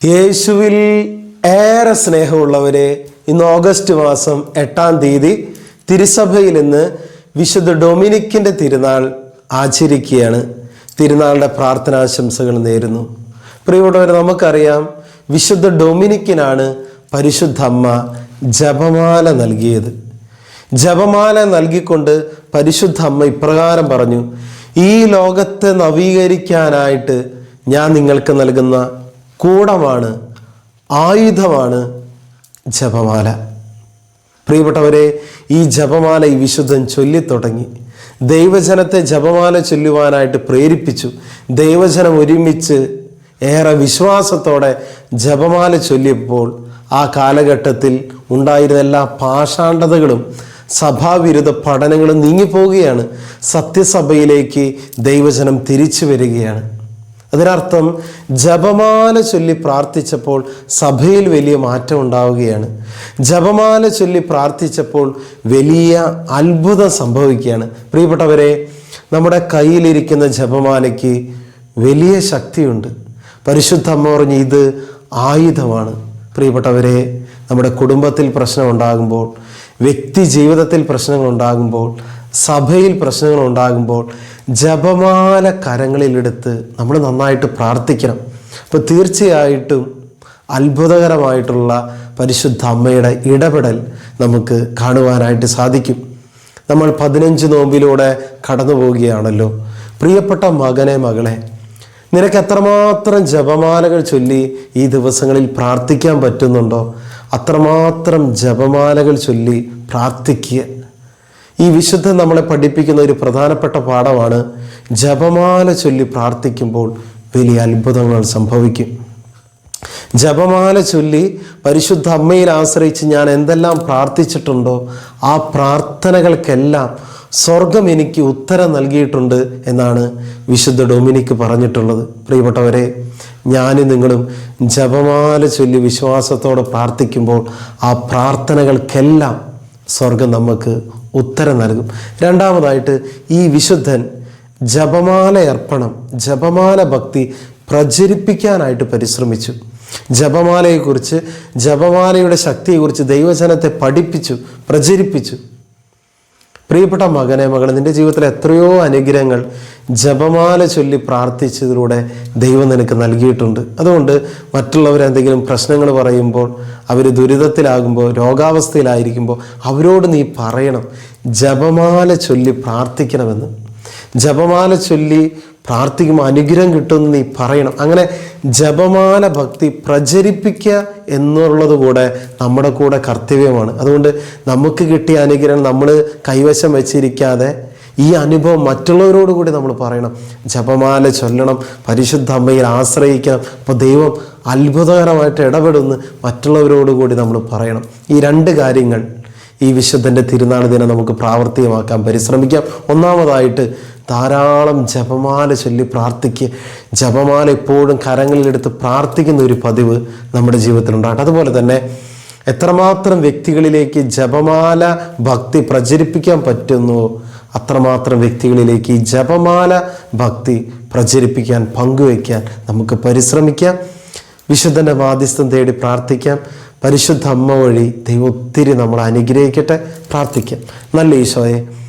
യേശുവിൽ ഏറെ സ്നേഹമുള്ളവരെ ഇന്ന് ഓഗസ്റ്റ് മാസം എട്ടാം തീയതി തിരുസഭയിൽ നിന്ന് വിശുദ്ധ ഡൊമിനിക്കിന്റെ തിരുനാൾ ആചരിക്കുകയാണ്. തിരുനാളിന്റെ പ്രാർത്ഥനാശംസകൾ നേരുന്നു. പ്രിയപ്പെട്ടവരെ നമുക്കറിയാം വിശുദ്ധ ഡൊമിനിക്കിനാണ് പരിശുദ്ധ അമ്മ ജപമാല നൽകിയത്. ജപമാല നൽകിക്കൊണ്ട് പരിശുദ്ധ അമ്മ ഇപ്രകാരം പറഞ്ഞു ഈ ലോകത്തെ നവീകരിക്കാനായിട്ട് ഞാൻ നിങ്ങൾക്ക് നൽകുന്ന കൂടമാണ് ആയുധമാണ് ജപമാല. പ്രിയപ്പെട്ടവരെ ഈ ജപമാല ഈ വിശുദ്ധൻ ചൊല്ലിത്തുടങ്ങി. ദൈവജനത്തെ ജപമാല ചൊല്ലുവാനായിട്ട് പ്രേരിപ്പിച്ചു. ദൈവജനം ഒരുമിച്ച് ഏറെ വിശ്വാസത്തോടെ ജപമാല ചൊല്ലിയപ്പോൾ ആ കാലഘട്ടത്തിൽ ഉണ്ടായിരുന്ന എല്ലാ പാഷാണ്ഡതകളും സഭാവിരുദ്ധ പഠനങ്ങളും നീങ്ങിപ്പോവുകയാണ്. സത്യസഭയിലേക്ക് ദൈവജനം തിരിച്ചു വരികയാണ്. അതിനർത്ഥം ജപമാല ചൊല്ലി പ്രാർത്ഥിച്ചപ്പോൾ സഭയിൽ വലിയ മാറ്റം ഉണ്ടാവുകയാണ്. ജപമാല ചൊല്ലി പ്രാർത്ഥിച്ചപ്പോൾ വലിയ അത്ഭുതം സംഭവിക്കുകയാണ്. പ്രിയപ്പെട്ടവരെ നമ്മുടെ കയ്യിലിരിക്കുന്ന ജപമാലയ്ക്ക് വലിയ ശക്തിയുണ്ട്. പരിശുദ്ധ അമ്മ പറഞ്ഞ് ഇത് ആയുധമാണ്. പ്രിയപ്പെട്ടവരെ നമ്മുടെ കുടുംബത്തിൽ പ്രശ്നം ഉണ്ടാകുമ്പോൾ വ്യക്തി ജീവിതത്തിൽ പ്രശ്നങ്ങൾ ഉണ്ടാകുമ്പോൾ സഭയിൽ പ്രശ്നങ്ങൾ ഉണ്ടാകുമ്പോൾ ജപമാല കരങ്ങളിലെടുത്ത് നമ്മൾ നന്നായിട്ട് പ്രാർത്ഥിക്കണം. അപ്പോൾ തീർച്ചയായിട്ടും അത്ഭുതകരമായിട്ടുള്ള പരിശുദ്ധ അമ്മയുടെ ഇടപെടൽ നമുക്ക് കാണുവാനായിട്ട് സാധിക്കും. നമ്മൾ പതിനഞ്ച് നോമ്പിലൂടെ കടന്നു പോവുകയാണല്ലോ. പ്രിയപ്പെട്ട മകനെ മകളെ നിനക്ക് എത്രമാത്രം ജപമാലകൾ ചൊല്ലി ഈ ദിവസങ്ങളിൽ പ്രാർത്ഥിക്കാൻ പറ്റുന്നുണ്ടോ? അത്രമാത്രം ജപമാലകൾ ചൊല്ലി പ്രാർത്ഥിക്കുക. ഈ വിശുദ്ധ നമ്മളെ പഠിപ്പിക്കുന്ന ഒരു പ്രധാനപ്പെട്ട പാഠമാണ് ജപമാല ചൊല്ലി പ്രാർത്ഥിക്കുമ്പോൾ വലിയ അത്ഭുതങ്ങൾ സംഭവിക്കും. ജപമാല ചൊല്ലി പരിശുദ്ധ അമ്മയിൽ ആശ്രയിച്ച് ഞാൻ എന്തെല്ലാം പ്രാർത്ഥിച്ചിട്ടുണ്ടോ ആ പ്രാർത്ഥനകൾക്കെല്ലാം സ്വർഗം എനിക്ക് ഉത്തരം നൽകിയിട്ടുണ്ട് എന്നാണ് വിശുദ്ധ ഡൊമിനിക്ക് പറഞ്ഞിട്ടുള്ളത്. പ്രിയപ്പെട്ടവരെ ഞാനും നിങ്ങളും ജപമാല ചൊല്ലി വിശ്വാസത്തോടെ പ്രാർത്ഥിക്കുമ്പോൾ ആ പ്രാർത്ഥനകൾക്കെല്ലാം സ്വർഗം നമുക്ക് ഉത്തരം നൽകും. രണ്ടാമതായിട്ട് ഈ വിശുദ്ധൻ ജപമാല അർപ്പണം ജപമാല ഭക്തി പ്രചരിപ്പിക്കാനായിട്ട് പരിശ്രമിച്ചു. ജപമാലയെക്കുറിച്ച് ജപമാലയുടെ ശക്തിയെക്കുറിച്ച് ദൈവജനത്തെ പഠിപ്പിച്ചു പ്രചരിപ്പിച്ചു. പ്രിയപ്പെട്ട മകനെ മകളെ നിന്റെ ജീവിതത്തിൽ എത്രയോ അനുഗ്രഹങ്ങൾ ജപമാല ചൊല്ലി പ്രാർത്ഥിച്ചതിലൂടെ ദൈവം നിനക്ക് നൽകിയിട്ടുണ്ട്. അതുകൊണ്ട് മറ്റുള്ളവർ എന്തെങ്കിലും പ്രശ്നങ്ങൾ പറയുമ്പോൾ അവർ ദുരിതത്തിലാകുമ്പോൾ രോഗാവസ്ഥയിലായിരിക്കുമ്പോൾ അവരോട് നീ പറയണം. ജപമാല ചൊല്ലി പ്രാർത്ഥിക്കണമെന്ന്. ജപമാല ചൊല്ലി പ്രാർത്ഥിക്കുമ്പോൾ അനുഗ്രഹം കിട്ടുമെന്ന് നീ പറയണം. അങ്ങനെ ജപമാല ഭക്തി പ്രചരിപ്പിക്കുക എന്നുള്ളത് കൂടെ നമ്മുടെ കൂടെ കർത്തവ്യമാണ്. അതുകൊണ്ട് നമുക്ക് കിട്ടിയ അനുഗ്രഹം നമ്മൾ കൈവശം വെച്ചിരിക്കാതെ ഈ അനുഭവം മറ്റുള്ളവരോട് കൂടി നമ്മൾ പറയണം. ജപമാല ചൊല്ലണം പരിശുദ്ധ അമ്മയിൽ ആശ്രയിക്കണം. അപ്പോൾ ദൈവം അത്ഭുതകരമായിട്ട് ഇടപെടുന്നു മറ്റുള്ളവരോട് കൂടി നമ്മൾ പറയണം. ഈ രണ്ട് കാര്യങ്ങൾ ഈ വിശുദ്ധന്റെ തിരുനാൾ ദിനം നമുക്ക് പ്രാവർത്തികമാക്കാൻ പരിശ്രമിക്കാം. ഒന്നാമതായിട്ട് ധാരാളം ജപമാല ചൊല്ലി പ്രാർത്ഥിക്കുക. ജപമാല എപ്പോഴും കരങ്ങളിലെടുത്ത് പ്രാർത്ഥിക്കുന്ന ഒരു പതിവ് നമ്മുടെ ജീവിതത്തിലുണ്ടാകട്ടെ. അതുപോലെ തന്നെ എത്രമാത്രം വ്യക്തികളിലേക്ക് ജപമാല ഭക്തി പ്രചരിപ്പിക്കാൻ പറ്റുന്നുവോ അത്രമാത്രം വ്യക്തികളിലേക്ക് ഈ ജപമാല ഭക്തി പ്രചരിപ്പിക്കാൻ പങ്കുവയ്ക്കാൻ നമുക്ക് പരിശ്രമിക്കാം. വിശുദ്ധന്റെ മാധ്യസ്ഥം തേടി പ്രാർത്ഥിക്കാം. പരിശുദ്ധ അമ്മ വഴി ദൈവം ഒത്തിരി നമ്മൾ അനുഗ്രഹിക്കട്ടെ. പ്രാർത്ഥിക്കാം. നല്ല ഈശോയെ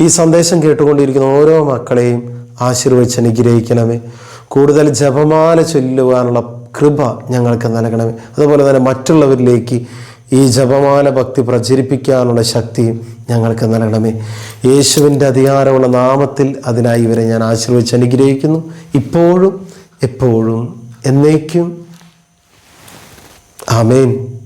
ഈ സന്ദേശം കേട്ടുകൊണ്ടിരിക്കുന്ന ഓരോ മക്കളെയും ആശീർവദിച്ച് അനുഗ്രഹിക്കണമേ. കൂടുതൽ ജപമാല ചൊല്ലുവാനുള്ള കൃപ ഞങ്ങൾക്ക് നൽകണമേ. അതുപോലെ തന്നെ മറ്റുള്ളവരിലേക്ക് ഈ ജപമാല ഭക്തി പ്രചരിപ്പിക്കാനുള്ള ശക്തിയും ഞങ്ങൾക്ക് നൽകണമേ. യേശുവിന്റെ അധികാരമുള്ള നാമത്തിൽ അതിനായി ഇവരെ ഞാൻ ആശീർവദിച്ച് അനുഗ്രഹിക്കുന്നു. ഇപ്പോഴും എപ്പോഴും എന്നേക്കും. ആമേൻ.